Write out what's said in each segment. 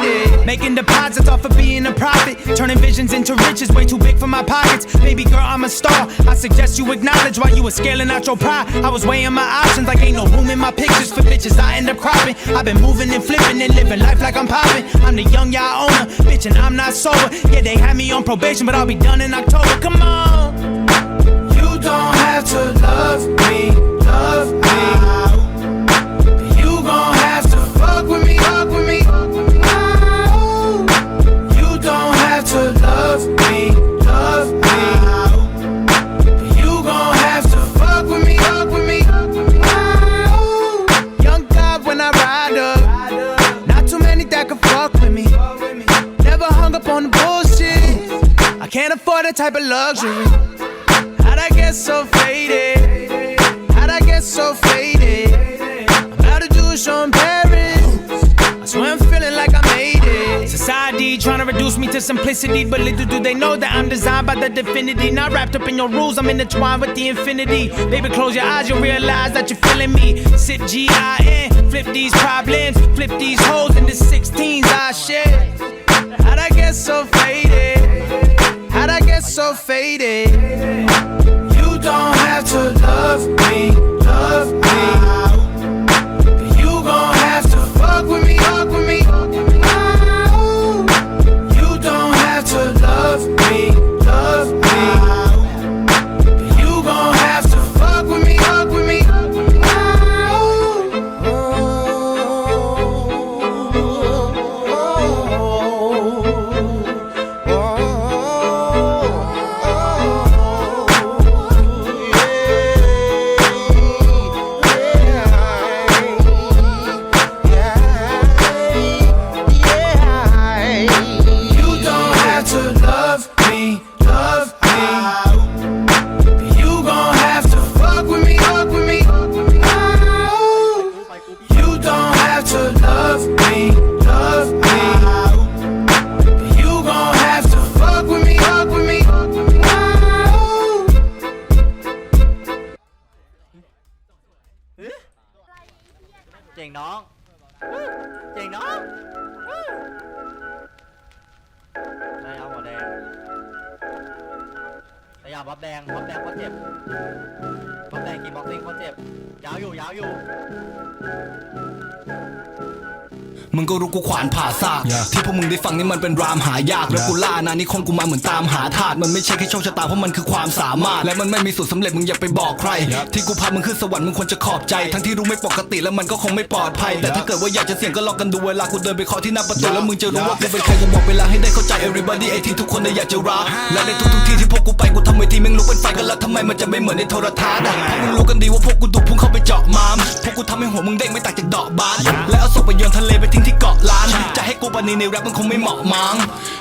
it. Making deposits off of being a prophet. Turning visions into riches, way too big for my pockets. Baby girl, I'm a star. I suggest you acknowledge while you were scaling out your pride. I was weighing my options like ain't no room in my pictures for bitches. I end up cropping. I've been moving and flipping and living life like I'm popping. I'm the young y'all owner, bitch, and I'm not sober. Yeah, they had me on probation, but I'll be done in October. Come on. You don't have to love me, love me. Type of luxury. How'd I get so faded? How'd I get so faded? I'm do a show in Paris. I swear I'm feeling like I made it. Society trying to reduce me to simplicity, but little do they know that I'm designed by the divinity. Not wrapped up in your rules, I'm intertwined with the infinity. Baby, close your eyes, you'll realize that you're feeling me. Sip G I N, flip these problems, flip these holes into 16s เจ๋งน้องได้เอาหัวแดงพยายามบับแดงบับแดงก็เจ็บบับแดงกินบ็อกซิ่งก็เจ็บยาวอยู่ยาวอยู่ มึงก็รู้กูขวานผ่าซากที่พวกมึงได้ฟังนี่มันเป็นรามหายากแล้วกูล่านานี่คนกูมาเหมือนตามหาธาตุมันไม่ใช่แค่โชคชะตาเพราะมันคือความสามารถ และมันไม่มีสูตรสำเร็จมึงอย่าไปบอกใคร ที่กูพามึงขึ้นสวรรค์มึงควรจะขอบใจ ทั้งที่รู้ไม่ปกติแล้วมันก็คงไม่ปลอดภัย แต่ถ้าเกิดว่าอยากจะเสี่ยงก็ลองกันดูเวลากูเดินไปเคาะที่หน้าประตูแล้วมึงจะรู้ว่ากูเป็นใครกูบอกเวลาให้ได้เข้าใจ everybody ไอ้ที่ทุกคนได้อยากจะรักและในทุกๆที่ที่พวกกูไปกูทำเวทีแม่งลุกเป็นไฟกันแล้วทำไมมันจะไม่เหมือนในโทรทัศน์อะพวกมึงรู้กันดีว่าพวกกูดุพุ่งเข้าไปเจาะมามพวกกูทำให้หัวมึงเด้งไม่ต่างจากดอกบานแล้วเอาศพไปโยนทะเลไปทิ้งที่เกาะล้าน จะให้กูปานีในแรปมันคงไม่เหมาะมั้ง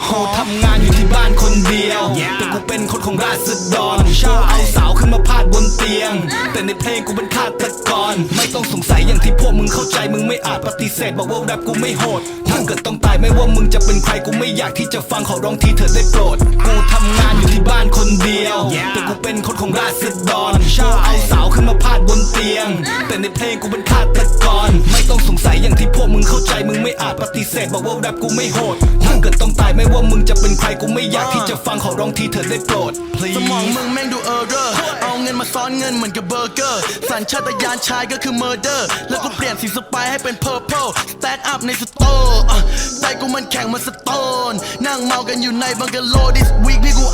กูทำงานอยู่ที่บ้านคนเดียว แต่กูเป็นคนของราษฎรกูเอาสาวขึ้นมาพาดบนเตียง แต่ในเพลงกูเป็นฆาตกร ไม่ต้องสงสัยอย่างที่พวกมึงเข้าใจมึงไม่อาจปฏิเสธบอกว่าแรปกูไม่โหด ถ้าเกิดต้องตายไม่ว่ามึงจะเป็นใครกูไม่อยากที่จะฟังขอร้องทีเธอได้โปรด กูทำงานอยู่ที่บ้านคนเดียว แต่กูเป็นคนของราษฎรกูเอาสาวขึ้นมาพาดบนเตียง แต่ในเพลงกูเป็นฆาตกร ไม่ต้องสงสัยอย่างที่พวกมึงเข้าใจมึงไม่อาจปฏิเสธบอกว่าแรปกูไม่โหดถ้าเกิดต้องตายไม่ว่ามึงจะเป็นใครกูไม่อยากที่จะฟังขอร้องทีเธอได้โปรด Please สมองมึงแม่งดูเออร์เรอร์เอาเงินมาซ้อนเงินเหมือนกับเบอร์เกอร์ สัญชาตญาณชายก็คือเมอร์เดอร์ แล้วก็เปลี่ยนสีสไปให้เป็นเพอร์เพลสแต็กอัพในสโตร์ใจกูมันแข็งเหมันสโตน นั่งเมากันอยู่ในบังกะโล this week พี่กู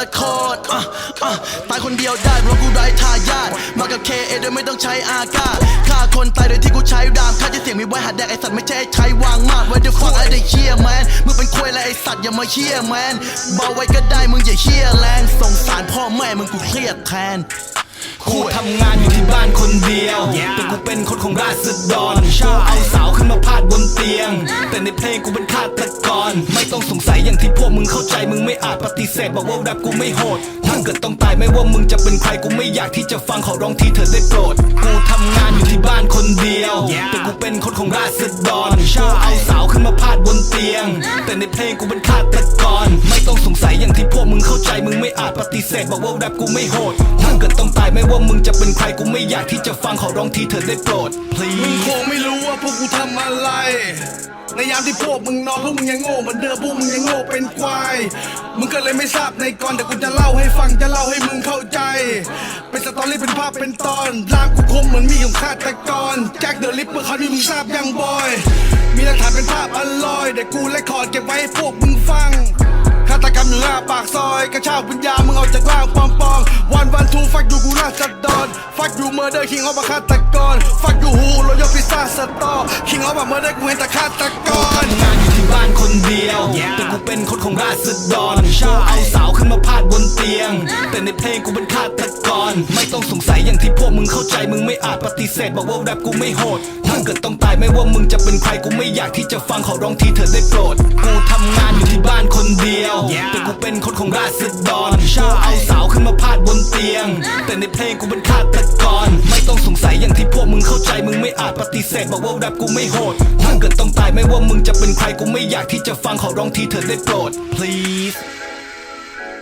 ละครอะอะตายคนเดียวได้เพราะกูไร้ทายาทมากับเคเอโดยไม่ต้องใช้อากาศฆ่าคนตายโดยที่กูใช้ดามค่าจะเสียงมีไว้หัดแดกไอสัตว์ไม่ใช่ให้ใช้วางมาก What the fuck ไอ้เด็กเชี่ยแมนมึงเป็นควยและไอสัตว์อย่ามาเชี่ยแมนเบาไว้ก็ได้มึงอย่าเชี่ยแรงสงสารพ่อแม่มึงกูเครียดแทนกูทำงานอยู่ที่บ้านคนเดียวแต่กูเป็นคนของราษฎรกูเอาสาวขึ้นมา แต่ในเพลงกูเป็นฆาตกร ไม่ต้องสงสัยอย่างที่พวกมึงเข้าใจมึงไม่อาจปฏิเสธบอกว่าแรปกูไม่โหดถ้าเกิดต้องตายไม่ว่ามึงจะเป็นใครกูไม่อยากที่จะฟังขอร้องทีเธอได้โปรด กูทำงานอยู่ที่บ้านคนเดียว แต่กูเป็นคนของราษฎรกูเอาสาวขึ้นมาพาดบนเตียง แต่ในเพลงกูเป็นฆาตกร ไม่ต้องสงสัยอย่างที่พวกมึงเข้าใจมึงไม่อาจปฏิเสธบอกว่าแรปกูไม่โหดถ้าเกิดต้องตายไม่ไม่ว่ามึงจะเป็นใครกูไม่อยากที่จะฟังขอร้องทีเธอได้โปรดมึง please คงไม่รู้ ว่าพวกกูทำอะไรในยามที่พวกมึงนอนพวกมึงยังโง่เหมือนเดิมพวกมึงยังโง่เป็นควาย มึงก็เลยไม่ทราบในก่อนแต่กูจะเล่าให้ฟังจะเล่าให้มึงเข้าใจ เป็นสตอรี่เป็นภาพเป็นตอนร่างกูคมเหมือนมีของฆาตกรแจ็คเดอะลิปเปอร์เขาที่มึงทราบยังบอย มีหลักฐานเป็นภาพอลอยแต่กูและคอร์ดเก็บไว้ให้พวกมึงฟังฆาต กรรมอยู่หน้าปากซอย กระชากวิญญาณมึงออกจากร่างปอมปองวันวันทูฟักอยู่กูราษฎรฟักอยู่เมอร์เดอร์คิงออฟฆาตกรฟักอยู่ฮูโรยพิซซ่าสตอคิงออฟเมอร์เดอร์กูเห็นแต่ฆาตกรทำงานอยู่ที่บ้านคนเดียว แต่กูเป็นคนของราษฎรกูเอาสาวขึ้นมาพาดบนเตียง แต่ในเพลงกูเป็นฆาตกร ไม่ต้องสงสัยอย่างที่พวกมึงเข้าใจมึงไม่อาจปฏิเสธบอกว่าแรปกูไม่โหดถ้าเกิดต้องตายไม่ว่ามึงจะเป็นใครกูไม่อยากที่จะฟังขอร้องทีเธอได้โปรด กูทำงานอยู่ที่บ้านคนเดียวแต่กูเป็นคนของราษฎรกูเอาสาวขึ้นมาพาดบนเตียง แต่ในเพลงกูเป็นฆาตกร ไม่ต้องสงสัยอย่างที่พวกมึงเข้าใจมึงไม่อาจปฏิเสธบอกว่าแรปกูไม่โหดถ้าเกิดต้องตายไม่ว่ามึงจะเป็นใครกูไม่อยากที่จะฟังขอร้องทีเธอได้โปรด please